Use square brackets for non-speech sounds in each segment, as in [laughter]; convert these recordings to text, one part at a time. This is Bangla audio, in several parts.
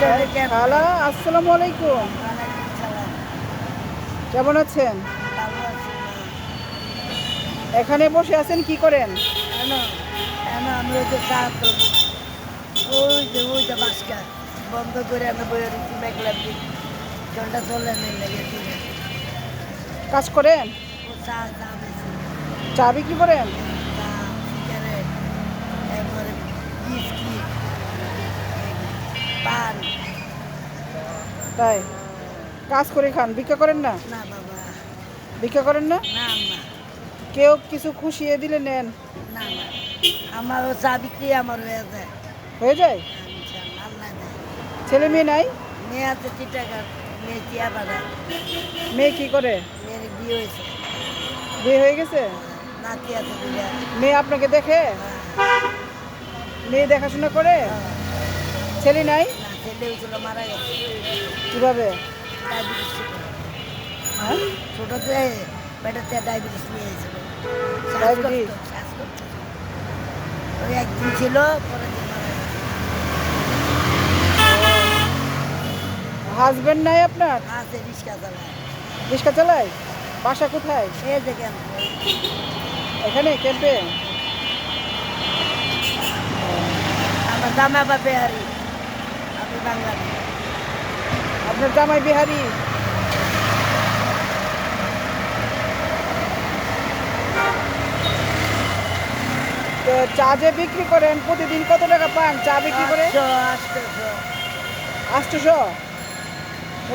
আসসালামু আলাইকুম। কেমন আছেন? এখানে বসে আছেন কি করেন? কেন কেন আমি ওই যে চা ওই যে ওই যে বাসকা বন্ধ করে আমি বই রুটি জলটা চলে নেই কাজ করেন? ও চা চা বেশি। চা বিক্রি করেন? বিস্কিট পান তাই? কাজ করে খান ভিক্ষা করেন না? না বাবা। ভিক্ষা করেন না? কেউ কিছু খুশিয়ে দিলে নেন। আমারও চা বিক্রি আমার হয়ে যায়। হয়ে যায়? দেয়। ছেলে মেয়ে নাই? মেয়ে আছে চিটাগার মেয়ে বাগান মেয়ে কি করে? মেয়ের বিয়ে হয়েছে। বিয়ে হয়ে গেছে? নাতি আছে মেয়ে আপনাকে দেখে? হ্যাঁ, মেয়ে দেখাশোনা করে? হ্যাঁ। ছেলে নাই? ছেলে হয়েছিল মারা গেছে। কীভাবে? ডায়াবেটিস ছিল। হ্যাঁ? ছোটতে ডায়াবেটিস নিয়ে ডায়াবেটিস? ওই একদিন ছিল পরের দিন মারা গেছে। হাজবেন্ড নাই আপনার? আছে রিক্সা চালায়। রিক্সা চালায়? বাসা কোথায়? এই যে এখানে ক্যাম্পে? আমার দামে আবার বেহারি। বাঙালি। আপনার জামাই বিহারি? তো চা যে বিক্রি করেন প্রতিদিন কত টাকা পান? চা বিক্রি করে? আটশো আটশোশো।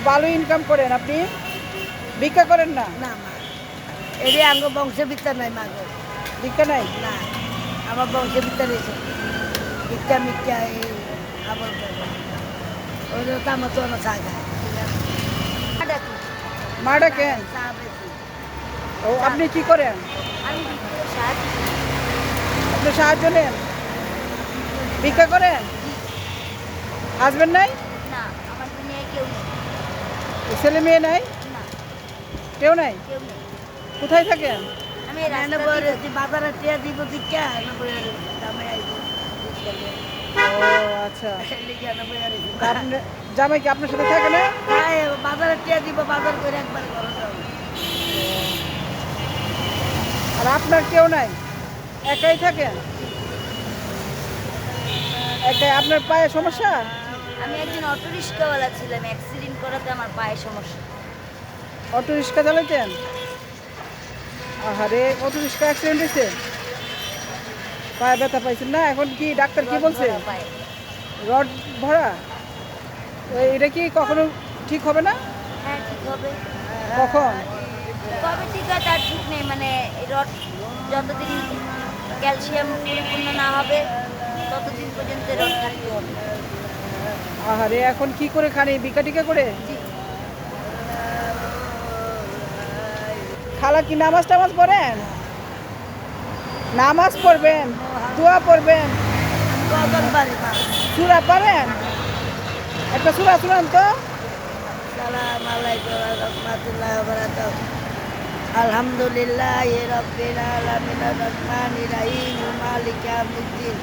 ভালো ইনকাম করেন আপনি? ভিক্ষা করেন না? না এটি আঙ্গ বংশ নাই মাগো ভিক্ষা নাই? না আমার বংশ এসে ভিক্ষা মিথ্যা এই আবার ও আপনি কি করেন আপনি সাহায্য নেন ভিক্ষা করেন হাজবেন্ড নাই না আমার দুনিয়ায় কেউ নেই ছেলে মেয়ে নাই না কেউ নাই কেউ নেই কোথায় থাকেন আমি রান্না করে বাজারে টিয়া দিব ভিক্ষা আচ্ছা। জামাই কি আপনার সাথে থাকে না? হ্যাঁ বাজারে টিয়া দিব বাজার করে একবার আর আপনার কেউ নাই? একাই থাকেন একাই আপনার পায়ে সমস্যা? আমি একজন অটো রিক্সাওয়ালা ছিলাম অ্যাক্সিডেন্ট করাতে আমার পায়ে সমস্যা। অটো রিক্সা চালাইতেন? আহারে অটো রিক্সা অ্যাক্সিডেন্ট হয়েছে পায়ে ব্যথা পাইছেন না এখন কি ডাক্তার কি বলছে? রড ভরা? এটা কি কখনো ঠিক হবে না? হ্যাঁ ঠিক হবে। কখন? কবে ঠিক হয় তার ঠিক নেই মানে রড যতদিন ক্যালসিয়াম পরিপূর্ণ না হবে ততদিন পর্যন্ত রড থাকতে হবে। আহারে এখন কি করে খানি বিকা টিকা করে? খালা কি নামাজ টামাজ পড়েন? নামাজ পড়বেন, দোয়া পড়বেন। সুরা পারেন একটা সুরা শুনান তো। আলহামদুলিল্লাহ রাব্বিল আলামিন, রহমানির রহিম, মালিক ইয়াউমিদ্দিন।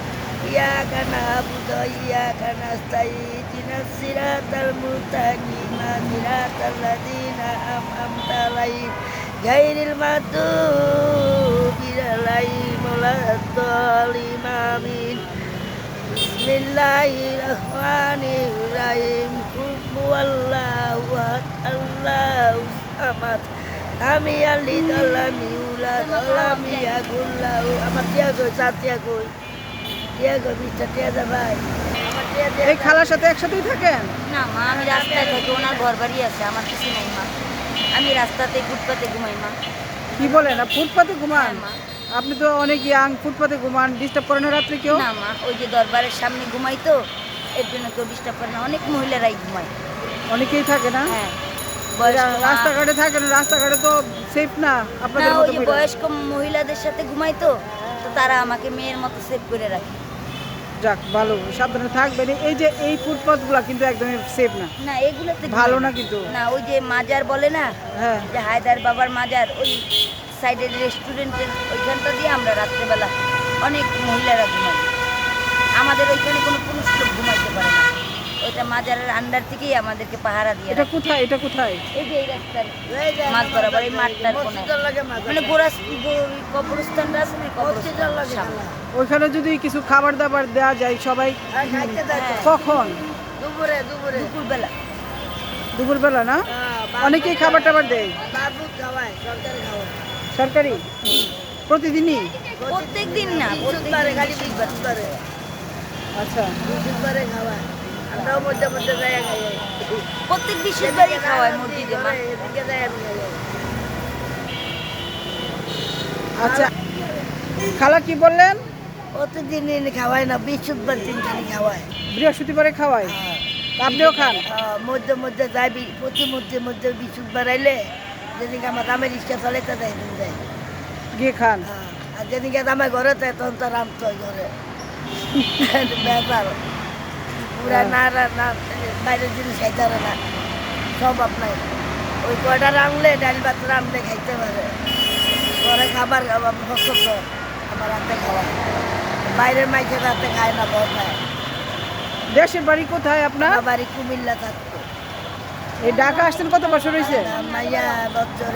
ইয়াকা না'বুদু ওয়া ইয়াকা নাস্তাঈন। ইহদিনাস সিরাতাল আগুল্লাহ আমার টিয়া গই চার টিয়া গই টিয়া গই মিস্টার টিয়া দা ভাই আমার টিয়া দিয়া এই খালার সাথে একসাথেই থাকেন? না মা আমি রাস্তায় থাকি ওনার ঘর বাড়ি আছে আমার কিছু নেই মা। আমি রাস্তাতে ফুটপাতে ঘুমাই মা। কি বলেন ফুটপাতে ঘুমান? আপনি তো অনেক ইয়াং ফুটপাতে ঘুমান ডিস্টার্ব করেন রাত্রে কেউ? না মা ওই যে দরবারের সামনে ঘুমাই তো এর জন্য কেউ ডিস্টার্ব করে না। অনেক মহিলারাই ঘুমায়। অনেকেই থাকে না? হ্যাঁ থাকে বয়স্ক রাস্তাঘাটে থাকেন রাস্তাঘাটে তো সেফ না না আপনাদের মতো বয়স্ক মহিলাদের সাথে ঘুমাই তো তো তারা আমাকে মেয়ের মতো সেফ করে রাখে। যাক ভালো। সাবধানে থাকবেন। এই যে এই ফুটপাথগুলো কিন্তু একদমই সেফ না। না এগুলোতে ভালো না কিন্তু। না ওই যে মাজার বলে না হ্যাঁ। যে হায়দার বাবার মাজার ওই সাইডের রেস্টুরেন্টের ওইখানটা দিয়ে আমরা রাত্রেবেলা অনেক মহিলারা ঘুমাই। আমাদের ওইখানে কোনো পুরুষ লোক ঘুমাইতে পারে না ওইটা এটা মাজারের আন্ডার থেকেই আমাদেরকে পাহারা দিয়ে এটা কোথায়? এটা কোথায়? এই যে এই রাস্তার যে মাঝ বরাবর এই মাঠটার কোণে। মানে গোরাস কবরস্থানটা আছে না কবরস্থান লাগে সামনে। ওইখানে যদি কিছু খাবার দাবার দেওয়া যায় সবাই হ্যাঁ, তো। কখন? দুপুরে দুপুরে। দুপুরবেলা। দুপুরবেলা না? হ্যাঁ, অনেকেই খাবার টাবার দেয়। বাবু খাওয়ায় সরকারি খাওয়ায়। সরকারি? প্রতিদিনই? প্রত্যেক দিন না প্রত্যেক খালি আচ্ছা। বুধবারে খাওয়ায়। আমরাও মধ্যে মধ্যে যাই প্রত্যেক বৃহস্পতিবারই খাওয়ায় মসজিদে মা। এদিকে যাই আমি আচ্ছা খালা কি বললেন? প্রতিদিন খাওয়ায় না বৃহস্পতিবার দিন খালি খাওয়ায়। বৃহস্পতিবারে খাওয়াই আপনিও খান? হ্যাঁ, মধ্যে মধ্যে যাই প্রতি মধ্যে মধ্যে বৃহস্পতিবার আইলে যেদিকে আমার দামের রিক্সা চলে তো যাই যাই গিয়ে খান? হ্যাঁ, আর যেদিকে দামে ঘরে তাই তখন তো রাম তো ঘরে। [laughs] ব্যাপার পুরা না রা- না বাইরের জিনিস খাইতে পারে না। সব আপনার। ওই কয়টা রাঁধলে ডাল ভাত রাঁধলে খাইতে পারে। ঘরে খাবার পছন্দ। আমার হাতে খাওয়া। বাইরের মাইকে রাতে খায় না বড় খায় দেশের বাড়ি কোথায় আপনার? বাড়ি কুমিল্লা থাকতো। এই ঢাকা আসছেন কত বছর হয়েছে? মাইয়া বছর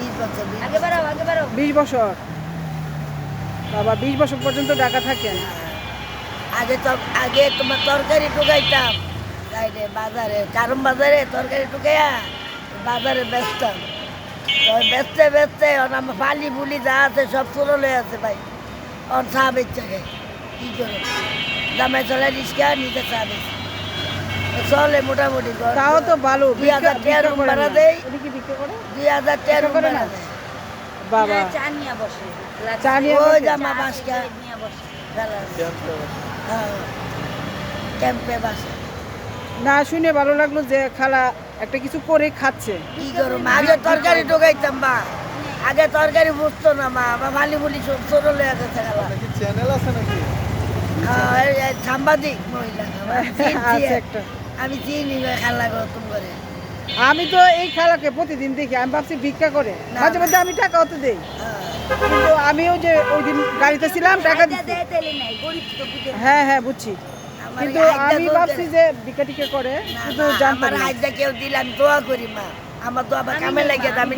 বিশ বছর বিশ বছর। বাবা বিশ বছর পর্যন্ত ঢাকা থাকেন? আগে তো আগে তোমার তরকারি টুকাইতাম সাইডে বাজারে কারণ বাজারে তরকারি টুকাইয়া বাজারে বেচতাম বেচতে বেচতে আমার ফালি ফুলি যা আছে সব চলে লয়ে আছে ভাই। অন চা বেচছে কি? করে জামাই চলে রিক্সা নিতে চা বেচে। চলে মোটামুটি তাও তো ভালো দুই হাজার তেরো ভাড়া দেয় দুই। হাজার তেরো করে ভাড়া দেয় বাবা। চা নিয়ে বসে ওই জামা বাসকা। নিয়ে বসে ক্যাম্পে বাসে না শুনে ভালো লাগল যে খালা একটা কিছু করে খাচ্ছে। কি করো মা আগে তরকারি ঢোকাইতাম মা। আগে তরকারি বুঝতো না মা। আমার ভালি বলি ছোট লেগে গেছে গেলা চ্যানেল আছে নাকি? হ্যাঁ, সাংবাদিক মহিলা। আমি একটা। আমি চিনি খালা গো করে আমি তো এই খেলাকে প্রতিদিন দেখি আমি ভাবছি ভিক্ষা করে। মাঝে মধ্যে আমি টাকাও তো দেই। হ্যাঁ। কিন্তু আমিও যে ওই দিন গাড়িতে ছিলাম টাকা। হ্যাঁ হ্যাঁ বুঝছি। কিন্তু আমি ভাবছি যে টিকা করে কিন্তু জানতাম না। হাইজা কেউ দিলে আমি দোয়া করি মা। আমার তো আবার কামে লাগে আমি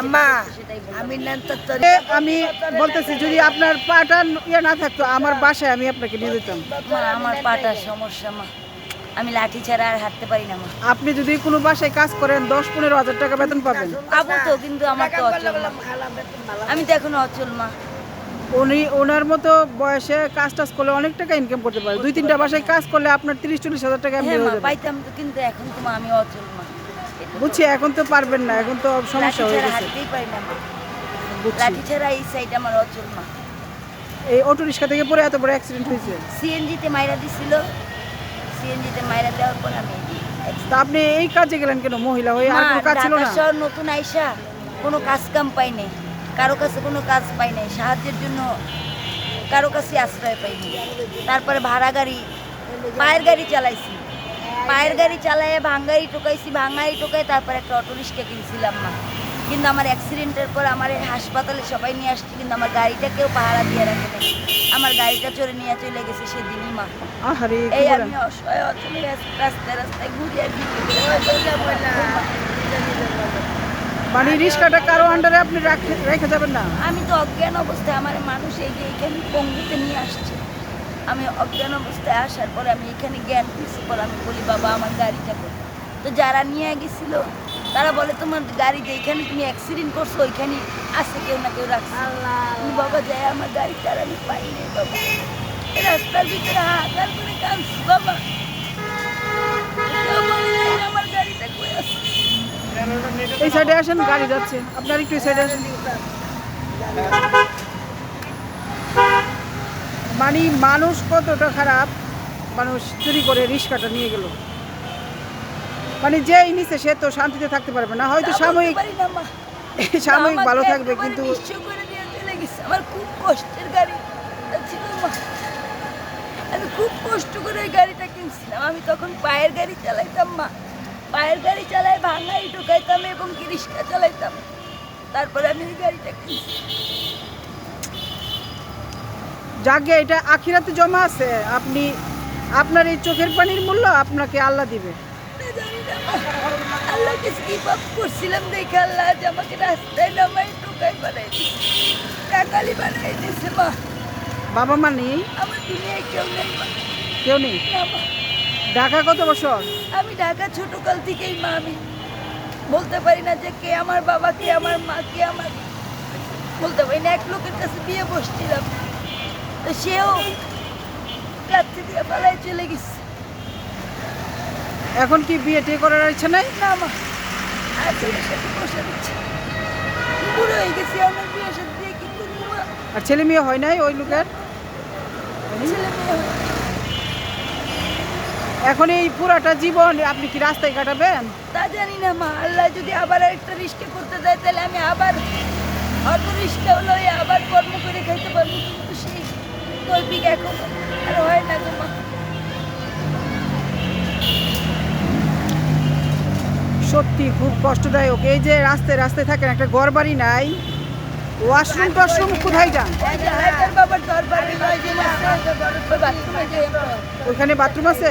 আম্মা। আমি আমি বলতেছি যদি আপনার পাটা ইয়ে না থাকতো আমার বাসায় আমি আপনাকে নিয়ে যেতাম। আমার পাটার সমস্যা মা। আমি লাঠি ছাড়া আর হাঁটতে পারি না মা। আপনি যদি কোনো বাসায় কাজ করেন দশ পনেরো হাজার টাকা বেতন পাবেন। পাবো তো কিন্তু আমার তো অচল মা। আমি তো এখন অচল মা। উনি ওনার মতো বয়সে কাজ টাজ করলে অনেক টাকা ইনকাম করতে পারে। দুই তিনটা বাসায় কাজ করলে আপনার তিরিশ চল্লিশ হাজার টাকা এমনি হ্যাঁ মা পাইতাম তো কিন্তু এখন তো মা আমি অচল মা। বুঝছি এখন তো পারবেন না এখন তো সমস্যা হয়ে গেছে। হাঁটতেই পারি না মা। লাঠি ছাড়া এই সাইড আমার অচল মা। এই অটো রিক্সা থেকে পরে এত বড় অ্যাক্সিডেন্ট হয়েছে। সিএনজিতে মাইরা দিছিল। সিএনজিতে মাইরা দেওয়ার পর আমি তা আপনি এই কাজে গেলেন কেন? মহিলা হয়ে আর কোনো কাজ ছিল না? শহর নতুন আইসা কোনো কাজ কাম পাই নাই। কারও কাছে কোনো কাজ পাই নাই। সাহায্যের জন্য কারও কাছে আশ্রয় পাইনি তারপরে ভাড়া গাড়ি পায়ের গাড়ি চালাইছি। পায়ের গাড়ি চালাইয়ে ভাঙ্গাই টোকাইছি ভাঙ্গাই টোকাই তারপরে একটা অটো রিক্সা কিনছিলাম মা। কিন্তু আমার অ্যাক্সিডেন্টের পর আমার হাসপাতালে সবাই নিয়ে আসছে কিন্তু আমার গাড়িটা কেউ পাহারা দিয়ে রাখে না আমার গাড়িটা চড়ে নিয়ে চলে গেছে সেদিনই মা এই আমি অসহায় অচলে রাস্তায় রাস্তায় ঘুরে করে। মানে রিক্সাটা আন্ডারে আপনি রাখে- রেখে যাবেন না আমি তো অজ্ঞান অবস্থায় আমার মানুষ এই যে এখানে পঙ্গুতে নিয়ে আসছে আমি অজ্ঞান অবস্থায় আসার পরে আমি এখানে জ্ঞান ফিরছি পর আমি বলি বাবা আমার গাড়িটা তো যারা নিয়ে গেছিল তারা বলে তোমার গাড়ি যে এখানে তুমি অ্যাক্সিডেন্ট করছ ওইখানে আছে কেউ না কেউ রাখছে। আল্লাহ। বাবা যাই আমার গাড়ি আর আমি পাই নাই বাবা। রাস্তার ভিতরে হাহাকার করে কাঁদছি বাবা। আমার গাড়িটা কই আছে? এই সাইডে আসেন গাড়ি যাচ্ছে। আপনার একটু এই সাইডে আসেন। মানে মানুষ কতটা খারাপ মানুষ চুরি করে রিক্সাটা নিয়ে গেল। মানে যেই নিচে সে তো শান্তিতে থাকতে পারবে না। হয়তো সাময়িক [laughs] সাময়িক ভালো থাকবে কিন্তু। আমার খুব কষ্টের গাড়ি। ছিল মা। আমি খুব কষ্ট করে ওই গাড়িটা কিনছিলাম। আমি তখন পায়ের গাড়ি চালাইতাম মা। পায়ের গাড়ি চালাই ভাঙাই ঢুকাইতাম এবং কি রিক্সা চালাইতাম। তারপরে আমি এই গাড়িটা কিনছি। যাকে এটা আখিরাতে জমা আছে আপনি আপনার এই চোখের পানির মূল্য আপনাকে আল্লাহ দিবে। আল্লাহকে কি পাপ করছিলাম দেখে আল্লাহ আজ আমাকে রাস্তায় নামাই টোকাই বানাই টাকালি বানাই দিয়েছে মা বাবা মা নেই? আমার দুনিয়ায় কেউ নেই মা কেউ নেই? না মা ঢাকা কত বছর? আমি ঢাকা ছোটকাল থেকেই মা আমি বলতে পারি না যে কে আমার বাবা কে আমার মা কে আমার বলতে পারি না এক লোকের কাছে বিয়ে বসছিলাম। তো সেও রাত্রি দিয়ে পালায় চলে গেছে। এখন কি বিয়ে টিয়ে করার ইচ্ছা নাই? না মা। আর ছেলের সাথে বুড়ো হয়ে গেছি আমার বিয়ের সাথে দিয়ে কি করব মা? আর ছেলে মেয়ে হয় নাই ওই লোকের? ছেলে মেয়ে হয়ে- এখন এই পুরাটা জীবন আপনি কি রাস্তায় কাটাবেন? তা জানি না মা। আল্লাহ যদি আবার একটা রিস্কে করতে দেয় তাহলে আমি আবার অত রিস্কে হলো আবার কর্ম করে খাইতে পারব। কিন্তু সেই তৈপিক এখন আর হয় না গো মা। সত্যি খুব কষ্টদায়ক। এই যে রাস্তায় রাস্তায় থাকেন একটা ঘর বাড়ি নাই। ওয়াশরুম টশরুম কোথায় যান? দরবারে বাথরুম আছে,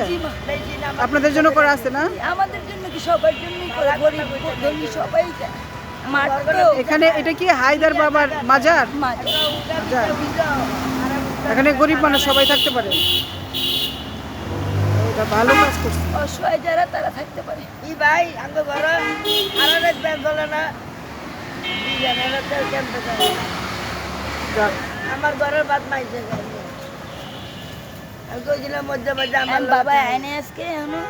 আপনাদের জন্য করা আছে না? আমাদের জন্য কি সবার সবাই এখানে এটা কি হায়দার বাবার মাজার। এখানে গরিব মানুষ সবাই থাকতে পারে। এটা ভালো কাজ করছে। অসহায় যারা তারা থাকতে পারে। ই ভাই আঙ্গ ঘর আর অনেক ব্যাংক হলো না আমার ঘরের বাদ মাইছে। আমি কইছিলাম মধ্যে মধ্যে আমার বাবা আইনে আজকে এখনও।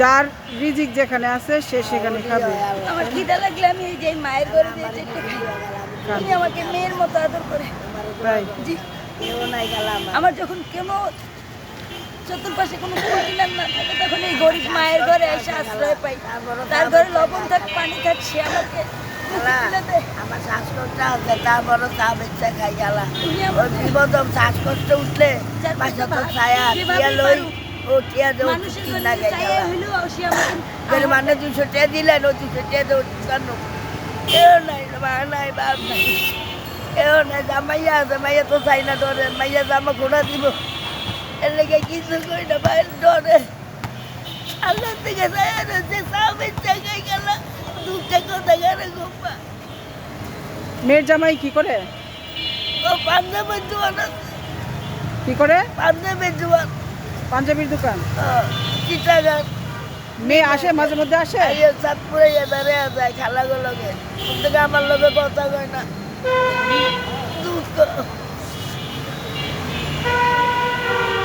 যার রিজিক যেখানে আছে সে সেখানে খাবে। আমার খিদা লাগলে আমি এই যে মায়ের ঘরে খাই আমাকে মেয়ের মতো আদর করে। আমার যখন কোনো চতুর্পাশে কোনো কুলকিনার না থাকে তখন এই গরিব মায়ের ঘরে এসে আশ্রয় পাই। তার ঘরে লবণ থাক পানি থাক সে আমাকে আমার শ্বাসকষ্ট আছে তারপরও চা বেচা খাই গেলা উনি ওই আমার বিপদ শ্বাসকষ্ট উঠলে চার তো ছায়া লই ও টিয়া খাই গেলা মানে দুশো টিয়া দিলেন ও দুশো টিয়া কেউ নাই বাপ নাই। নাই জামাইয়া আছে মাইয়া তো চাই না ডরে মাইয়া জামা ঘোড়া দিব। এর লেগে কিছু কই না ভাই ডরে আল্লাহ থেকে মেয়ের জামাই কি করে? ও পাঞ্জাবের জোয়ান কি করে? পাঞ্জাবের জোয়ান। পাঞ্জাবির দোকান। চিটাগান মেয়ে আসে মাঝে মধ্যে আসে? চাঁদপুরে এবারে যায় খালাগুলোকে আমার লোকে কথা কয় না। কো-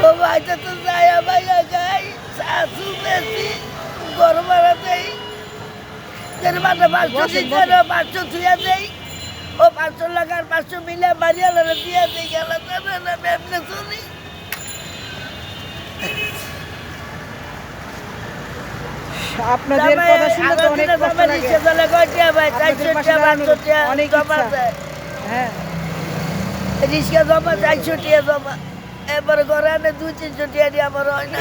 ও ভাইটা তো যায় ভাইয়া গাই শাশু বেশি গরম মারা দেই। যেন মাঠে পাঁচশো বসেন, দিচ্ছে না পাঁচশো থুয়া দেই। ও পাঁচশো লাগার পাঁচশো মিলে মারিয়ালারে দিয়ে দিই গেল না এমনি শুনি আপনাদের কথা শুনে তো অনেক কষ্ট লাগে। অনেক ইচ্ছা। হ্যাঁ। রিক্সা জমা চারশো টিয়া জমা এবার ঘরে আনে দুই তিনশো টিয়া দিয়ে আমার হয় না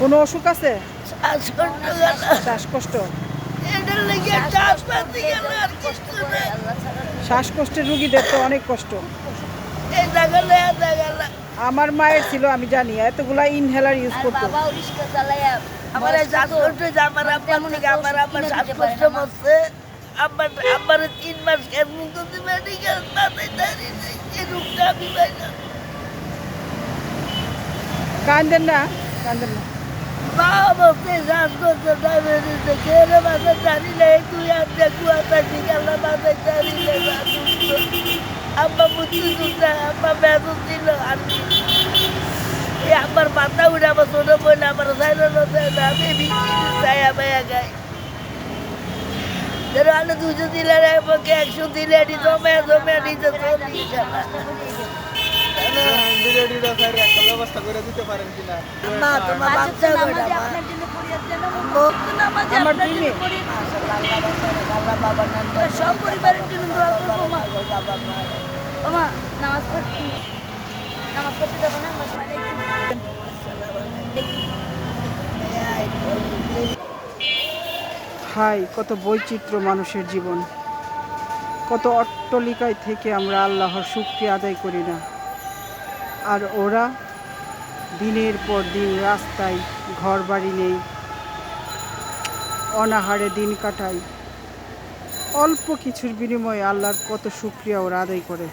কোনো অসুখ আছে? শ্বাসকষ্ট শ্বাসকষ্টের রুগীদের তো অনেক কষ্ট। আমার মায়ের ছিল আমি জানি এতগুলা ইনহেলার ইউজ করতো। আমার শ্বাসকষ্ট আমার আমার আব্বার শ্বাসকষ্ট আমার আমার তিন মাস কেমন করতে মেডিকেল তাতে দাঁড়িয়ে এই রূপটা আমি পাই না কান্দেন না। কান্দেন না বাবা সে শ্বাসকষ্ট ডায়াবেটিস খেয়ে মাথা দাঁড়িয়ে তুই আর দেখু আপনার বিকালে মাথায় দাঁড়িয়ে আব্বা বুদ্ধি দুটা আব্বা বেতন দিল আর এই আমার মাথা উঠে আমার ছোট বোন আমার সাইলেন্ট আমি বিক্রি চাই আমি গাই আলু দুশো দিলে পক্ষে একশো দিলে এটি জমে জমে নিতে চল্লিশ ব্যবস্থা করে দিতে পারেন কিনা মা? তোমার বাচ্চা কয়টা আমার নাম আমরা সব পরিবারের জন্য দোয়া করব মা। মা নামাজ পড়তে নামাজ পড়তে যাব না বাসায় হাই কত বৈচিত্র্য মানুষের জীবন। কত অট্টলিকায় থেকে আমরা আল্লাহর শুক্রিয়া আদায় করি না। আর ওরা দিনের পর দিন রাস্তায় ঘর বাড়ি নেই, অনাহারে দিন কাটায়। অল্প কিছুর বিনিময়ে আল্লাহর কত শুক্রিয়া ওরা আদায় করে।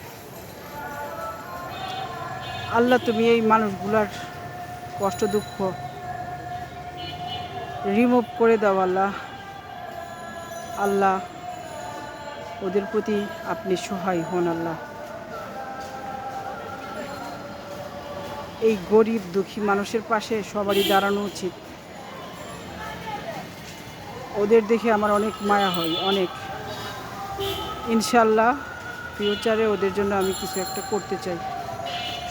আল্লাহ তুমি এই মানুষগুলার কষ্ট দুঃখ রিমুভ করে দাও আল্লাহ। আল্লাহ, ওদের প্রতি আপনি সহায় হন আল্লাহ। এই গরিব, দুঃখী মানুষের পাশে সবারই দাঁড়ানো উচিত। ওদের দেখে আমার অনেক মায়া হয়, অনেক। ইনশাল্লাহ ফিউচারে ওদের জন্য আমি কিছু একটা করতে চাই।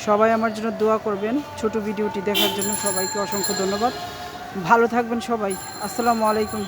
সবাই আমার জন্য দোয়া করবেন, ছোট ভিডিওটি দেখার জন্য সবাইকে অসংখ্য ধন্যবাদ। ভালো থাকবেন সবাই। আসসালামু আলাইকুম।